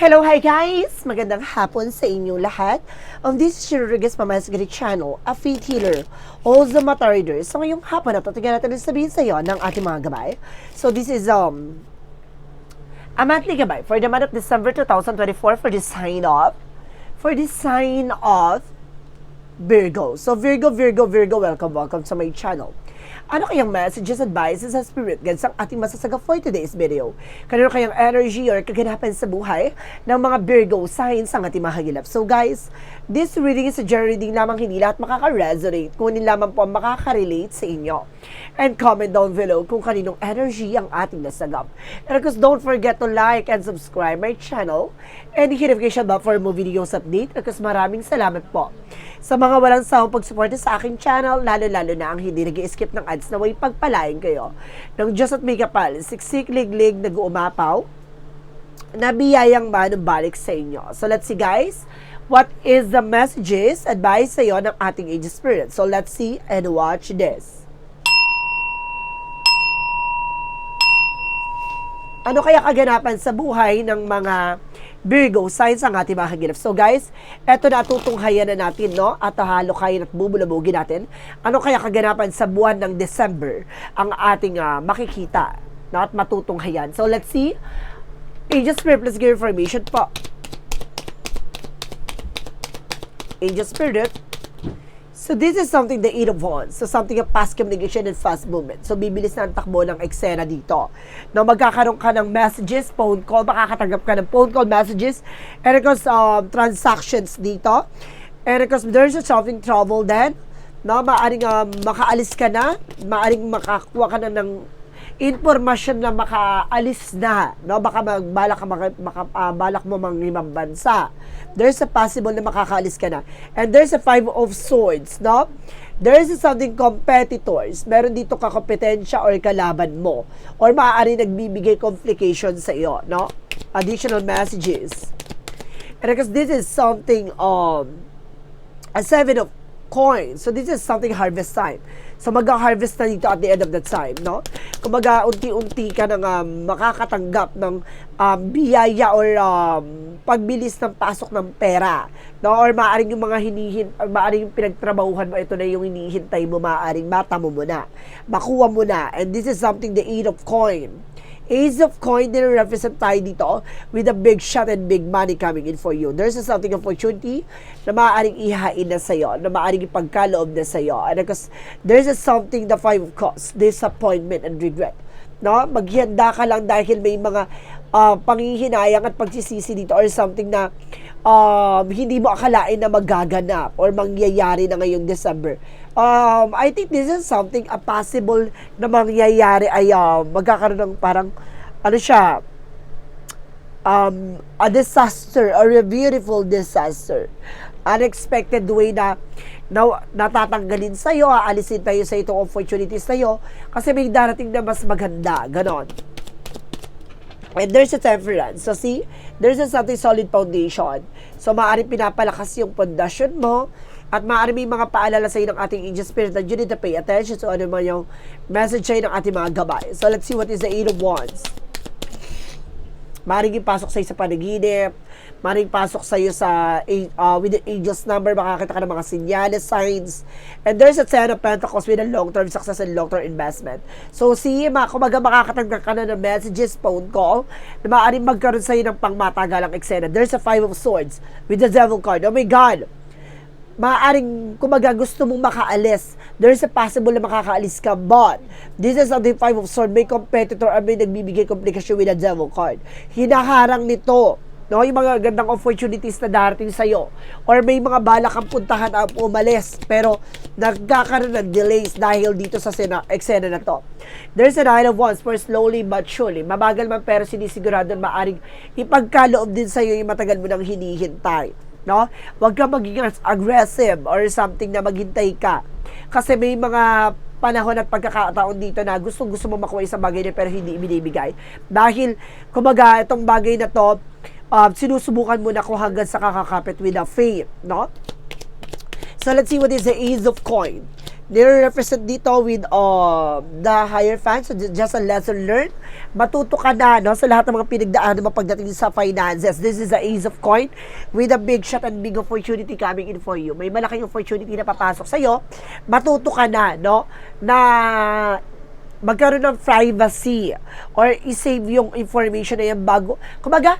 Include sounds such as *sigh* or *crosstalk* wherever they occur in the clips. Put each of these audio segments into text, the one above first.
Hello, hi guys! Magandang hapon sa inyo lahat. Um, this is Rodriguez Mamasgari Channel, a faith healer, also mata reader. So ngayong hapon na to, tignan natin sabihin sa iyo ng ating mga gabay. So this is um a monthly gabay for the month of December 2024 for the sign of for the sign of Virgo. So Virgo, Virgo, Virgo, welcome, welcome sa my channel. Ano kayang messages, advices, and spirit guides ang ating masasaga for today's video? Kanino kayang energy or kaganapan sa buhay ng mga Virgo signs ang ating mahagilap? So guys, this reading is a general reading lamang hindi lahat makaka-resonate, kunin lamang po ang makaka-relate sa inyo. And comment down below kung kaninong energy ang ating nasagap. And of course, don't forget to like and subscribe my channel and hit notification bell for more videos update. Of course, maraming salamat po sa mga walang sawang pagsuporta sa aking channel, lalo-lalo na ang hindi nag skip ng ads na way pagpalain kayo. Ng Diyos at may kapal, siksik, liglig, nag-uumapaw, na biyayang manumbalik sa inyo. So let's see guys, what is the messages, advice sa iyo ng ating age spirit. So let's see and watch this. Ano kaya kaganapan sa buhay ng mga Virgo signs ang ating mga kagilap. So guys, eto na tutunghayan na natin, no? At halokayin at bubulabugin natin. Ano kaya kaganapan sa buwan ng December ang ating ah, makikita no? at matutunghayan. So let's see. Angel Spirit, let's give information po. Angel Spirit, So this is something the Eight of Wands. So something of fast communication and fast movement. So bibilis na ang takbo ng eksena dito. Na magkakaroon ka ng messages, phone call, makakatanggap ka ng phone call messages, and of course, um, transactions dito. And of course, there's a something trouble then. No, maaring um, makaalis ka na, maaring makakuha ka na ng informasyon na makaalis na, no? Baka magbalak ka maka, maka, ah, balak mo mang limang bansa. There's a possible na makakaalis ka na. And there's a five of swords, no? There is something competitors. Meron dito kakompetensya or kalaban mo. Or maaari nagbibigay complication sa iyo, no? Additional messages. And because this is something um a seven of coins. So this is something harvest time. So mag-harvest na dito at the end of the time, no? Kumbaga unti-unti ka nang um, makakatanggap ng um, biyaya or um, pagbilis ng pasok ng pera, no? Or maaring yung mga hinihin, maaring yung pinagtrabahuhan mo, ito na yung hinihintay mo, maaring mata mo muna, makuha mo na. And this is something the eight of coin. Ace of coin din represent tayo dito with a big shot and big money coming in for you. There's a something opportunity na maaaring ihain na sa'yo, na maaaring ipagkaloob na sa'yo. And because there's a something the five of cups, disappointment and regret. No? Maghihanda ka lang dahil may mga uh, panghihinayang at pagsisisi dito or something na um, hindi mo akalain na magaganap or mangyayari na ngayong December. Um, I think this is something a possible na mangyayari ay uh, magkakaroon ng parang ano siya um, a disaster or a beautiful disaster. Unexpected way na, na natatanggalin sa iyo, aalisin tayo sa itong opportunities na iyo kasi may darating na mas maganda, ganon. And there's a temperance. So see, there's a something solid foundation. So maaari pinapalakas yung pundasyon mo at maaari may mga paalala sa iyo ng ating angel spirit that you need to pay attention to ano man yung message sa'yo ng ating mga gabay. So let's see what is the eight of wands. Maaaring ipasok sa iyo sa panaginip, maaaring pasok sa iyo sa uh, with the angel's number, makakita ka ng mga sinyales, signs. And there's a ten of pentacles with a long-term success and long-term investment. So, see, ma, kumaga makakatanggap ka na ng messages, phone call, na maaaring magkaroon sa iyo ng pangmatagalang eksena. There's a five of swords with the devil card. Oh my God! Maaaring kumaga gusto mong makaalis. There's a possible na makakaalis ka. But, this is the five of sword. May competitor or may nagbibigay komplikasyon with a devil card. Hinaharang nito no, yung mga gandang opportunities na darating sa'yo. Or may mga balak kang puntahan at umalis, pero nagkakaroon ng delays dahil dito sa sena, eksena na to. There's a nine of wands for slowly but surely. Mabagal man pero sinisigurado maaring ipagkaloob din sa'yo yung matagal mo nang hinihintay no? Huwag ka maging aggressive or something na maghintay ka. Kasi may mga panahon at pagkakataon dito na gusto gusto mo makuha isang bagay na pero hindi ibinibigay. Dahil, kumbaga, itong bagay na to, uh, sinusubukan mo na kung hanggang sa kakakapit with a faith, no? So, let's see what is the Ace of Coin. Nire-represent dito with uh, the higher fan. So, ju- just a lesson learned. Matuto ka na no, sa lahat ng mga pinagdaanan mo pagdating sa finances. This is the Ace of Coin with a big shot and big opportunity coming in for you. May malaking opportunity na papasok sa'yo. Matuto ka na, no, na magkaroon ng privacy or i-save yung information na yan bago. Kumbaga,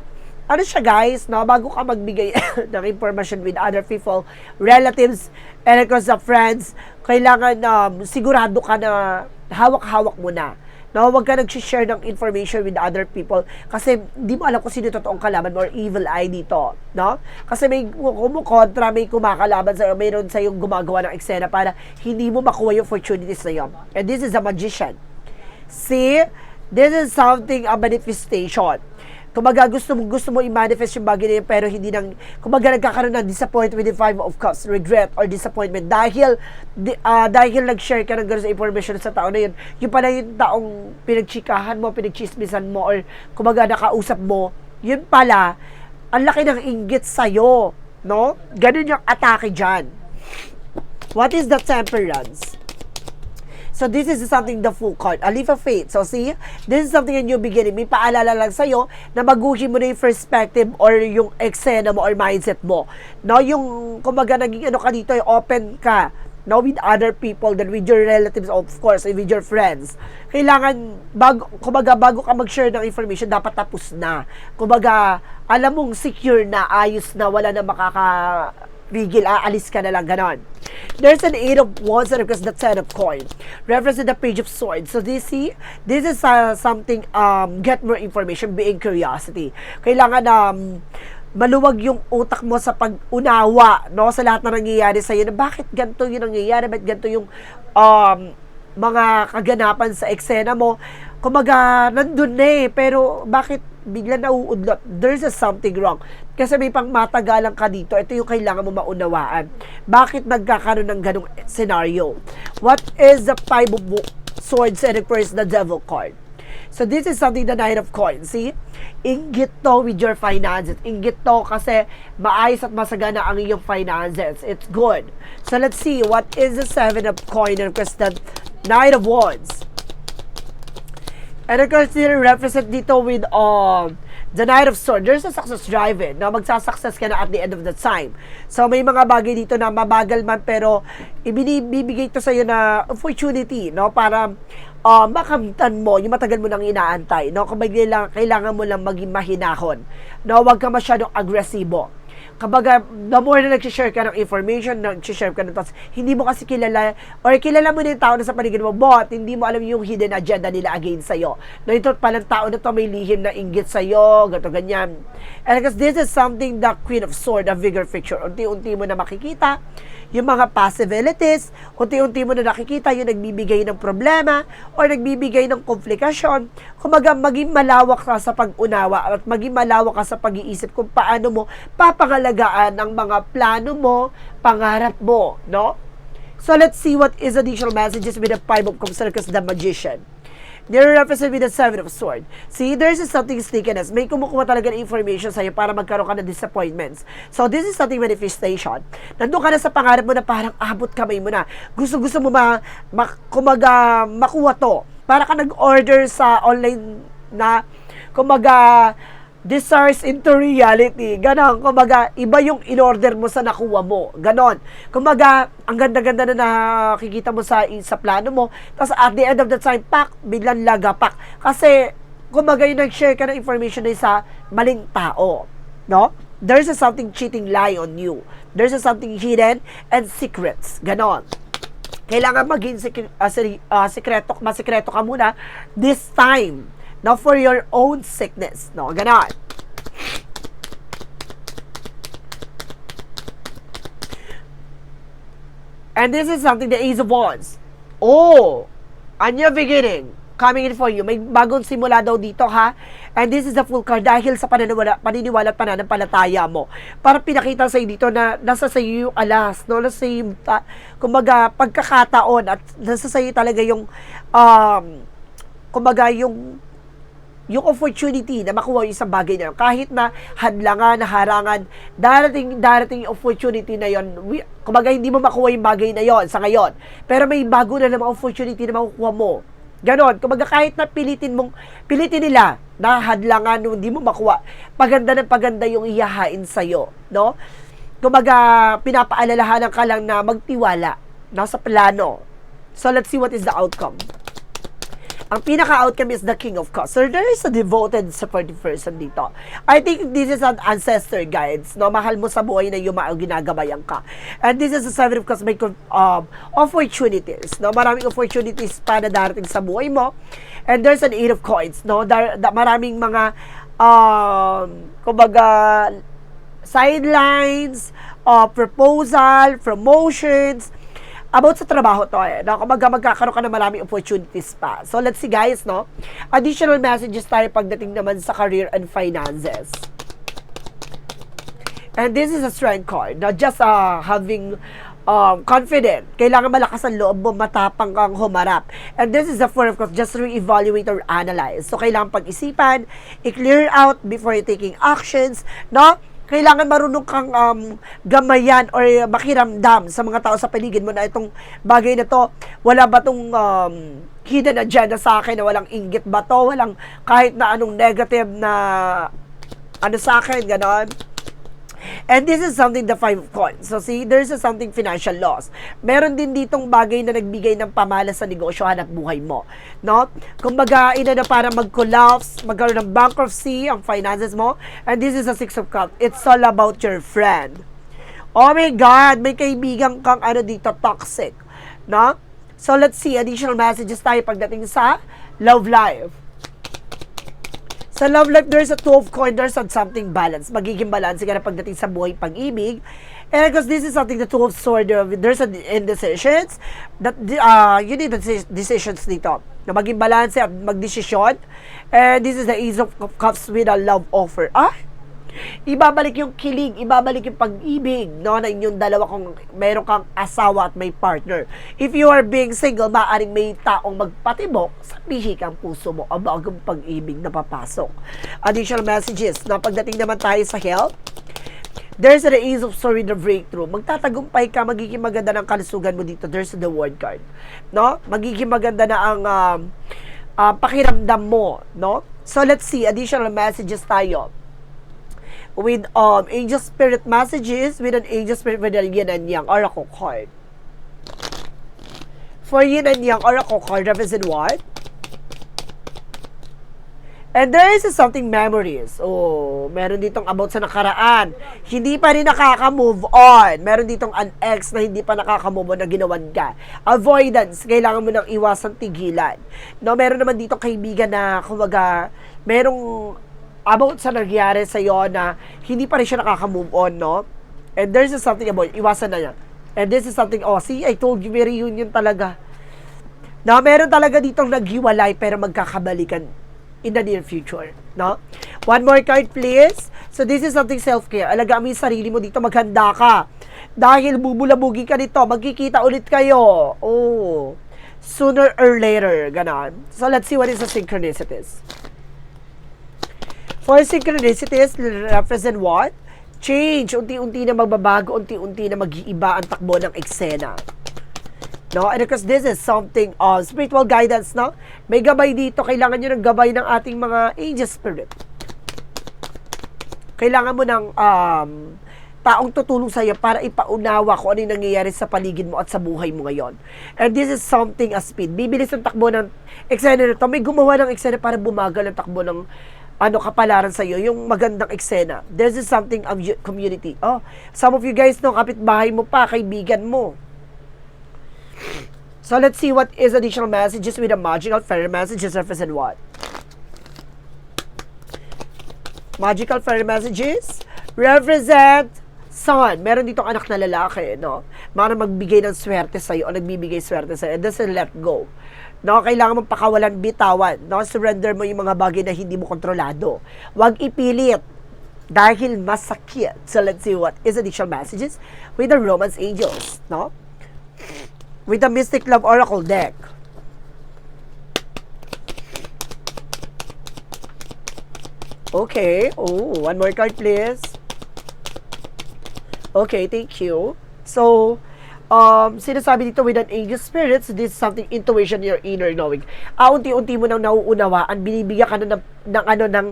ano siya guys, no? Bago ka magbigay *coughs* ng information with other people, relatives, and across the friends, kailangan um, sigurado ka na hawak-hawak mo na. No, huwag ka nag-share ng information with other people kasi hindi mo alam kung sino totoong kalaban mo or evil eye dito, no? Kasi may kumukontra, may kumakalaban sa mayroon sa yung gumagawa ng eksena para hindi mo makuha yung opportunities na yun. And this is a magician. See, this is something a manifestation. Kumbaga gusto mo gusto mo i-manifest yung bagay na yun pero hindi nang kumbaga nagkakaroon ng disappointment the five of cups, regret or disappointment dahil di, ah, dahil nag-share ka ng ganun sa information sa tao na yun. Yung pala yung taong pinagchikahan mo, pinagchismisan mo or kumbaga nakausap mo, yun pala ang laki ng inggit sa'yo, no? Ganun yung atake dyan. What is the temperance? So this is something the full card. A leaf of faith. So see, this is something a new beginning. May paalala lang sa'yo na maguhin mo na yung perspective or yung eksena mo or mindset mo. No, yung kumbaga naging ano ka dito, yung open ka no, with other people than with your relatives, of course, and with your friends. Kailangan, bago, kumbaga, bago ka mag-share ng information, dapat tapos na. Kumbaga, alam mong secure na, ayos na, wala na makaka bigil, aalis ka na lang, ganon. There's an eight of wands and across the ten of coins. Reference to the page of swords. So this see, this is uh, something, um, get more information, being curiosity. Kailangan, um, maluwag yung utak mo sa pag-unawa, no, sa lahat na nangyayari sa iyo, na bakit ganito yung nangyayari, bakit ganito yung, um, mga kaganapan sa eksena mo, kumaga, nandun na eh, pero bakit bigla nauudlot? There's a something wrong. Kasi may pang matagalan ka dito, ito yung kailangan mo maunawaan. Bakit nagkakaroon ng ganong scenario? What is the five of swords and first the devil card? So this is something the nine of coins. See? Inggit to with your finances. Inggit to kasi maayos at masagana ang iyong finances. It's good. So let's see. What is the seven of coin and first the nine of wands? And of course, represent dito with um, the Knight of Swords. There's a success drive-in na magsasuccess ka na at the end of the time. So, may mga bagay dito na mabagal man pero ibinibigay to sa'yo na opportunity, no? Para uh, makamtan mo yung matagal mo nang inaantay, no? Kung kailangan, kailangan mo lang maging mahinahon, no? Huwag ka masyadong agresibo Kabaga, the more na nag-share ka ng information, nag-share ka ng thoughts, hindi mo kasi kilala, or kilala mo na yung tao na sa paligid mo, but hindi mo alam yung hidden agenda nila against sa'yo. Na ito palang tao na to may lihim na inggit sa'yo, gato ganyan. And because this is something the Queen of Sword, a vigor picture. Unti-unti mo na makikita yung mga possibilities, unti-unti mo na nakikita yung nagbibigay ng problema or nagbibigay ng komplikasyon. Kumaga, maging malawak ka sa pag-unawa at maging malawak ka sa pag-iisip kung paano mo papangalagaan ang mga plano mo, pangarap mo, no? So let's see what is additional messages with the Five of Cups the Magician. They're represented with the Seven of Swords. See, there's something sneakiness. May kumukuha talaga ng information sa'yo para magkaroon ka ng disappointments. So, this is something manifestation. Nandun ka na sa pangarap mo na parang abot kamay mo na. Gusto-gusto mo ma, ma kumaga, makuha to. Para ka nag-order sa online na, kumaga, desires into reality. Ganon. Kumbaga, iba yung in-order mo sa nakuha mo. Ganon. Kumbaga, ang ganda-ganda na nakikita mo sa, sa plano mo. Tapos at the end of the time, pak, biglang lagapak. Kasi, kumbaga yung nag-share ka ng information na sa maling tao. No? There's a something cheating lie on you. There's a something hidden and secrets. Ganon kailangan maging sik- uh, uh, sikreto, masikreto ka muna this time Now, for your own sickness. No, ganon. And this is something the Ace of Wands. Oh, a new beginning coming in for you. May bagong simula daw dito ha. And this is the full card dahil sa paniniwala, paniniwala at pananampalataya mo. Para pinakita sa dito na nasa sa iyo yung alas, no? Nasa iyo yung, uh, kumbaga, pagkakataon at nasa sa iyo talaga yung, um, kumbaga, yung yung opportunity na makuha yung isang bagay na yun. Kahit na hadlangan, harangan, darating, darating yung opportunity na yun. Kumbaga, hindi mo makuha yung bagay na yon sa ngayon. Pero may bago na namang opportunity na makukuha mo. Ganon. Kumbaga, kahit na pilitin mong, pilitin nila na hadlangan, hindi mo makuha. Paganda ng paganda yung iyahain sa'yo. No? Kumbaga, pinapaalalahanan ka lang na magtiwala no, sa plano. So, let's see what is the outcome. Ang pinaka-outcome is the King of Cups. So, there is a devoted, supportive person dito. I think this is an ancestor guides, no? Mahal mo sa buhay na yumao, ginagabayan ka. And this is a Seven of Cups, may um, opportunities, no? Maraming opportunities pa na darating sa buhay mo. And there's an Eight of Coins, no? Dar, da, maraming mga, um, kumbaga, sidelines, uh, proposal, promotions, about sa trabaho to eh. No? Kumbaga magkakaroon ka ng maraming opportunities pa. So let's see guys, no? Additional messages tayo pagdating naman sa career and finances. And this is a strength card, not just uh, having um, confident. Kailangan malakas ang loob mo, matapang kang humarap. And this is the four of course, just re-evaluate or analyze. So, kailangan pag-isipan, i-clear out before you taking actions, no? Kailangan marunong kang um, gamayan or makiramdam sa mga tao sa paligid mo na itong bagay na to, wala ba tong um, hidden agenda sa akin na walang inggit ba to, walang kahit na anong negative na ano sa akin, ganon. And this is something the five of coins. So see, there's a something financial loss. Meron din ditong bagay na nagbigay ng pamalas sa negosyo hanap buhay mo. No? Kumbaga, ina na para mag-collapse, magkaroon ng bankruptcy ang finances mo. And this is a six of cups. It's all about your friend. Oh my God, may kaibigan kang ano dito, toxic. No? So let's see, additional messages tayo pagdating sa love life. Sa love life, there's a two of coin, there's a something balance. Magiging balance ka na pagdating sa buhay pag-ibig. And because this is something the two of sword, there's a indecisions that uh, you need the decisions dito. Na maging balance at magdesisyon. And this is the ease of cups with a love offer. Ah, ibabalik yung kilig, ibabalik yung pag-ibig, no, na inyong dalawa kung meron kang asawa at may partner. If you are being single, maaaring may taong magpatibok sa bihikang puso mo, ang bagong pag-ibig na papasok. Additional messages, na pagdating naman tayo sa health, There's the ease of surrender breakthrough. Magtatagumpay ka, magiging maganda ng kalusugan mo dito. There's the word card. No? Magiging maganda na ang um, uh, pakiramdam mo. No? So, let's see. Additional messages tayo with um angel spirit messages with an angel spirit with a yin and yang oracle card. For yin and yang oracle card represent what? And there is something memories. Oh, meron ditong about sa nakaraan. Hindi pa rin nakaka-move on. Meron ditong an ex na hindi pa nakaka-move on na ginawan ka. Avoidance. Kailangan mo nang iwasan tigilan. No, meron naman ditong kaibigan na, kumbaga, merong about sa nangyari sa iyo na hindi pa rin siya nakaka-move on, no? And there's something about, iwasan na niya. And this is something, oh, see, I told you, may reunion talaga. Na meron talaga ditong naghiwalay pero magkakabalikan in the near future, no? One more card, please. So, this is something self-care. Alagaan mo yung sarili mo dito, maghanda ka. Dahil bubulabugi ka nito, magkikita ulit kayo. Oh, sooner or later, ganon. So, let's see what is the synchronicities. For synchronicities, represent what? Change. Unti-unti na magbabago, unti-unti na mag-iiba ang takbo ng eksena. No? And because this is something of spiritual guidance, no? May gabay dito. Kailangan nyo ng gabay ng ating mga angel spirit. Kailangan mo ng um, taong tutulong sa iyo para ipaunawa kung ano yung nangyayari sa paligid mo at sa buhay mo ngayon. And this is something as speed. Bibilis ang takbo ng eksena nito. May gumawa ng eksena para bumagal ang takbo ng ano kapalaran sa iyo, yung magandang eksena. This is something of community. Oh, some of you guys know, kapitbahay mo pa, kaibigan mo. So let's see what is additional messages with the magical fairy messages represent what? Magical fairy messages represent son. Meron ditong anak na lalaki, no? Para magbigay ng swerte sa iyo o nagbibigay swerte sa iyo. It doesn't let go. No, kailangan mong pakawalan, bitawan. No, surrender mo yung mga bagay na hindi mo kontrolado. Huwag ipilit dahil masakit. So let's see what is additional messages with the Romance Angels, no? With the Mystic Love Oracle deck. Okay. Oh, one more card, please. Okay, thank you. So, um, sinasabi dito with an angel spirit, so this is something intuition, your inner knowing. Ah, unti-unti mo nang nauunawaan, binibigyan ka na ng, ng ano, ng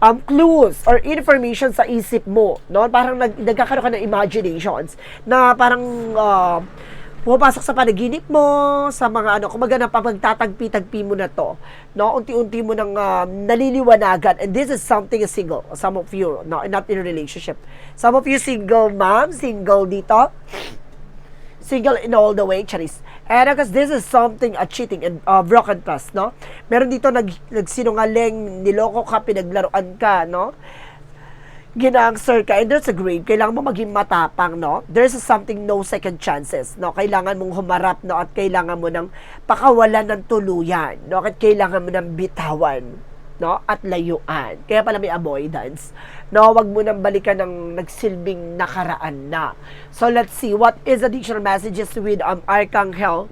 um, clues or information sa isip mo, no? Parang nag, nagkakaroon ka ng imaginations na parang uh, pumapasok sa panaginip mo, sa mga ano, kumaga na pagtatagpi-tagpi mo na to, no? Unti-unti mo nang um, naliliwanagan. And this is something single, some of you, no? Not in a relationship. Some of you single mom, single dito, single in all the way, Charis. And because this is something, a cheating and uh, broken trust, no? Meron dito nag, nagsinungaling, niloko ka, pinaglaruan ka, no? Ginangster ka, and there's a grade, kailangan mo maging matapang, no? There's something no second chances, no? Kailangan mong humarap, no? At kailangan mo ng pakawalan ng tuluyan, no? At kailangan mo ng bitawan, no? At layuan. Kaya pala may avoidance. No, wag mo nang balikan ng nagsilbing nakaraan na. So let's see what is additional messages with um Archangel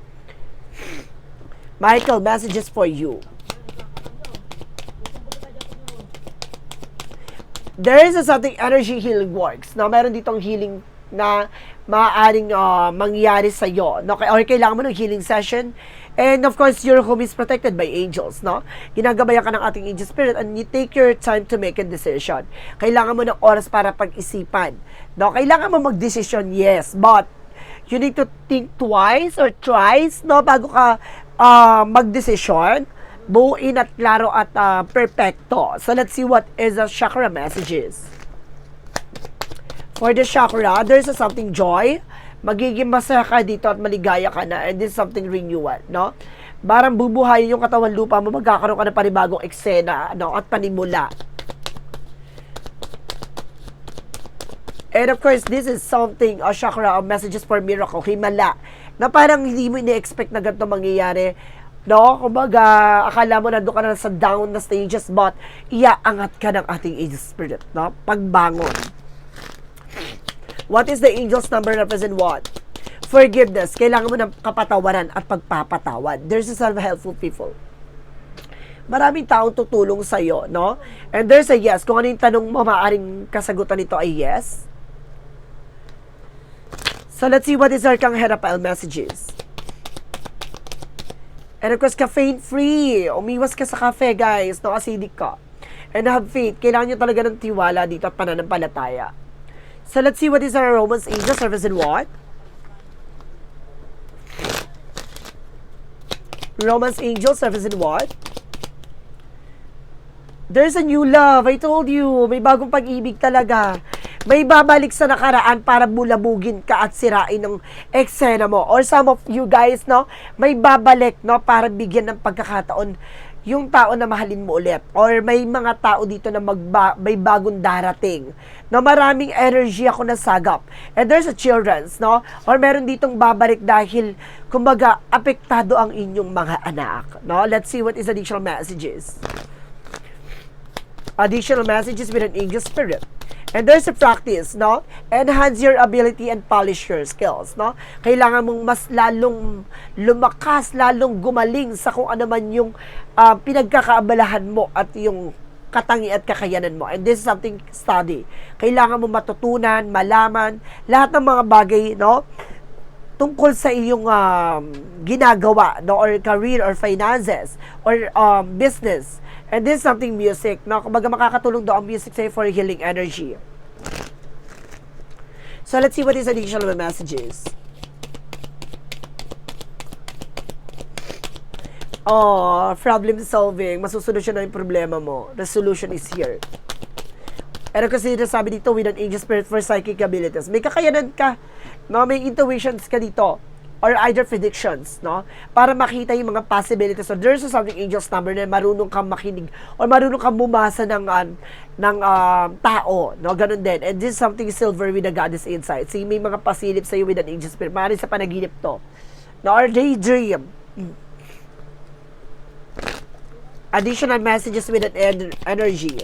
Michael messages for you. There is a something energy healing works. No, meron ditong healing na maaaring uh, mangyari sa iyo. No, or kailangan mo ng healing session. And of course, your home is protected by angels, no? Ginagabayan ka ng ating angel spirit and you take your time to make a decision. Kailangan mo ng oras para pag-isipan. No? Kailangan mo mag-decision, yes, but you need to think twice or thrice, no? Bago ka uh, mag-decision, buuin at klaro at uh, perfecto. So let's see what is the chakra messages. For the chakra, there's a something joy, magiging masaya ka dito at maligaya ka na and this is something renewal, no? Parang bubuhayin yung katawan lupa mo, magkakaroon ka ng panibagong eksena, no? At panimula. And of course, this is something, a chakra of messages for miracle, himala, na parang hindi mo ini-expect na ganito mangyayari. No? Kumbaga, akala mo nandun ka na sa down na stages, but iaangat ka ng ating spirit, no? Pagbangon. What is the angel's number represent what? Forgiveness. Kailangan mo ng kapatawaran at pagpapatawad. There's a some helpful people. Maraming taong tutulong sa iyo, no? And there's a yes. Kung ano yung tanong mo, maaaring kasagutan nito ay yes. So let's see what is our Kang Herapile messages. And of course, caffeine-free. Umiwas ka sa cafe, guys. No, acidic ka. And have faith. Kailangan nyo talaga ng tiwala dito at pananampalataya. So let's see what is our Romans angel service and what? Romans angel service and what? There's a new love. I told you, may bagong pag-ibig talaga. May babalik sa nakaraan para bulabugin ka at sirain ng eksena mo. Or some of you guys, no, may babalik, no, para bigyan ng pagkakataon yung tao na mahalin mo ulit or may mga tao dito na magba, may bagong darating na maraming energy ako nasagap and there's a children's no? Or meron ditong babalik dahil kumbaga apektado ang inyong mga anak no? Let's see what is additional messages additional messages with an angel spirit And there's a practice, no? Enhance your ability and polish your skills, no? Kailangan mong mas lalong lumakas, lalong gumaling sa kung ano man yung uh, pinagkakaabalahan mo at yung katangi at kakayanan mo. And this is something study. Kailangan mo matutunan, malaman, lahat ng mga bagay, no? tungkol sa iyong um, ginagawa no or career or finances or um, business and is something music no kumbaga makakatulong do ang music sa for healing energy so let's see what is additional messages Oh, problem solving. Masusolusyon na yung problema mo. The solution is here. Pero kasi sabi dito, with an angel spirit for psychic abilities. May kakayanan ka no? May intuitions ka dito or either predictions, no? Para makita yung mga possibilities. So there's something angels number na marunong kang makinig or marunong kang bumasa ng uh, ng uh, tao, no? Ganun din. And this is something silver with the goddess insight. So may mga pasilip sa iyo with an angel spirit. Maaaring sa panaginip to. No? Or daydream. Additional messages with an en- energy.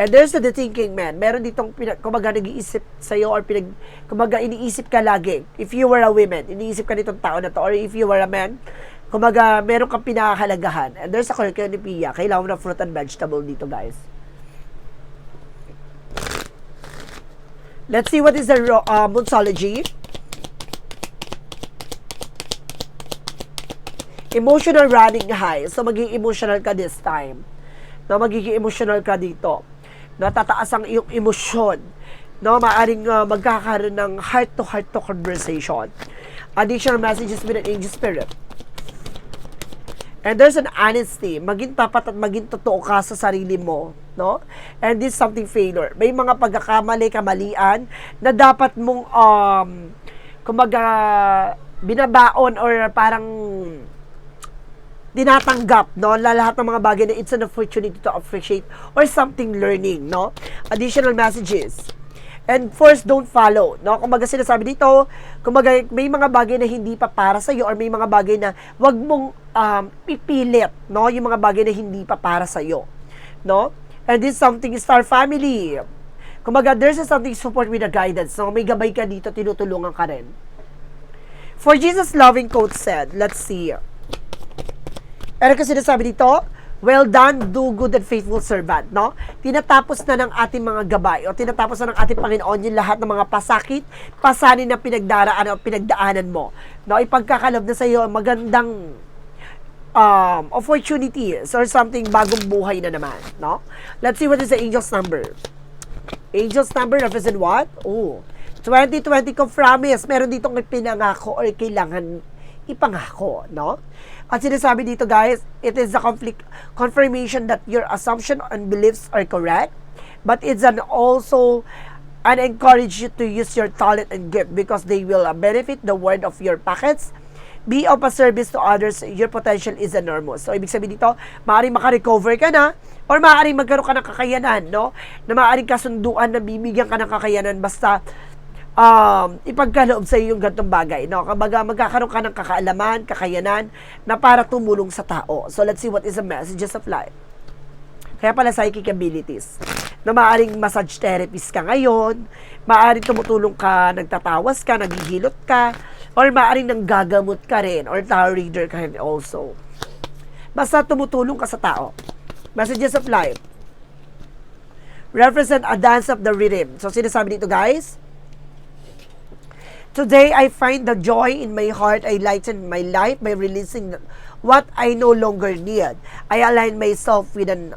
And there's the thinking man. Meron ditong, kumbaga nag-iisip sa'yo or pinag, kumbaga iniisip ka lagi. If you were a woman, iniisip ka nitong tao na to. Or if you were a man, kumbaga meron kang pinakahalagahan. And there's a curriculum ni Pia. Kailangan mo ng fruit and vegetable dito, guys. Let's see what is the uh, Monsology. Emotional running high. So, magiging emotional ka this time. No, magiging emotional ka dito. Natataas ang iyong emosyon. No, maaring uh, magkakaroon ng heart-to-heart to conversation. Additional messages with an angel spirit. And there's an honesty. Maging tapat at maging totoo ka sa sarili mo. No? And this is something failure. May mga pagkakamali, kamalian na dapat mong um, kumaga binabaon or parang tinatanggap, no? La- Lahat ng mga bagay na it's an opportunity to appreciate or something learning, no? Additional messages. And first, don't follow, no? Kumbaga sinasabi dito, kumbaga may mga bagay na hindi pa para sa iyo or may mga bagay na wag mong um, pipilit, no? Yung mga bagay na hindi pa para sa iyo, no? And this is something star family. Kumbaga, there's a something support with the guidance, no? May gabay ka dito, tinutulungan ka rin. For Jesus' loving quote said, let's see. Pero kasi sinasabi dito, well done, do good and faithful servant, no? Tinatapos na ng ating mga gabay o tinatapos na ng ating Panginoon yung lahat ng mga pasakit, pasanin na pinagdaraan o pinagdaanan mo. No? Ipagkakalob na sa iyo magandang um, opportunities or something bagong buhay na naman, no? Let's see what is the angel's number. Angel's number represent what? Oh, 2020 ko promise. Meron ditong pinangako or kailangan ipangako, no? At sinasabi dito guys, it is a conflict confirmation that your assumption and beliefs are correct, but it's an also and encourage you to use your talent and gift because they will uh, benefit the word of your packets. Be of a service to others, your potential is enormous. So, ibig sabihin dito, maaaring makarecover ka na or maaaring magkaroon ka ng kakayanan, no? Na maaaring kasunduan na bibigyan ka ng kakayanan basta um, ipagkaloob sa iyo yung gantong bagay. No? Kumbaga, magkakaroon ka ng kakaalaman, kakayanan na para tumulong sa tao. So, let's see what is the messages of life. Kaya pala psychic abilities. Na maaaring massage therapist ka ngayon, maaaring tumutulong ka, nagtatawas ka, naghihilot ka, or maaaring nanggagamot ka rin, or tarot reader ka rin also. Basta tumutulong ka sa tao. Messages of life. Represent a dance of the rhythm. So, sinasabi dito guys, Today, I find the joy in my heart. I lighten my life by releasing what I no longer need. I align myself with an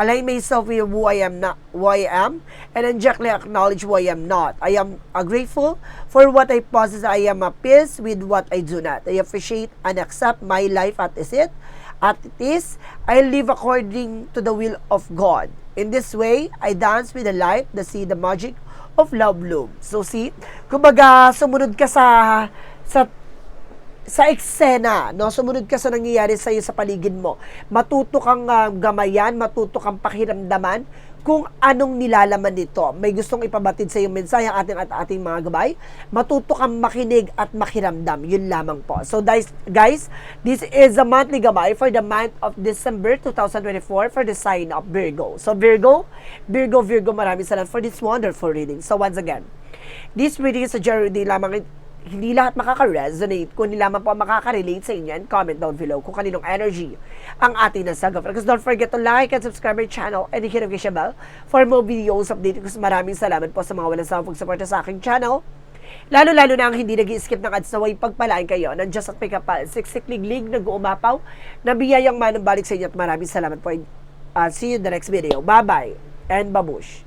align myself with who I am not, who I am, and injectly acknowledge who I am not. I am grateful for what I possess. I am at peace with what I do not. I appreciate and accept my life as is it. At it is, I live according to the will of God. In this way, I dance with the light, the see the magic of love bloom. So see, kumbaga sumunod ka sa sa sa eksena, no? Sumunod ka sa nangyayari sa iyo sa paligid mo. Matuto kang ah, gamayan, matuto kang pakiramdaman kung anong nilalaman nito. May gustong ipabatid sa iyo mensahe ang ating at ating mga gabay. Matuto kang makinig at makiramdam. Yun lamang po. So guys, guys, this is a monthly gabay for the month of December 2024 for the sign of Virgo. So Virgo, Virgo, Virgo, maraming salamat for this wonderful reading. So once again, this reading is a journey lamang hindi lahat makaka-resonate, kung hindi lamang po makaka-relate sa inyo, and comment down below kung kaninong energy ang ating nasagot. Because don't forget to like and subscribe my channel and hit the notification bell for more videos update. Kasi maraming salamat po sa mga walang sawang pagsuporta sa aking channel. Lalo-lalo na ang hindi nag skip ng ads na way pagpalaan kayo ng Diyos at may kapal, siksik-liglig, nag-uumapaw, na biyayang manang balik sa inyo at maraming salamat po. Uh, see you in the next video. Bye-bye and babush.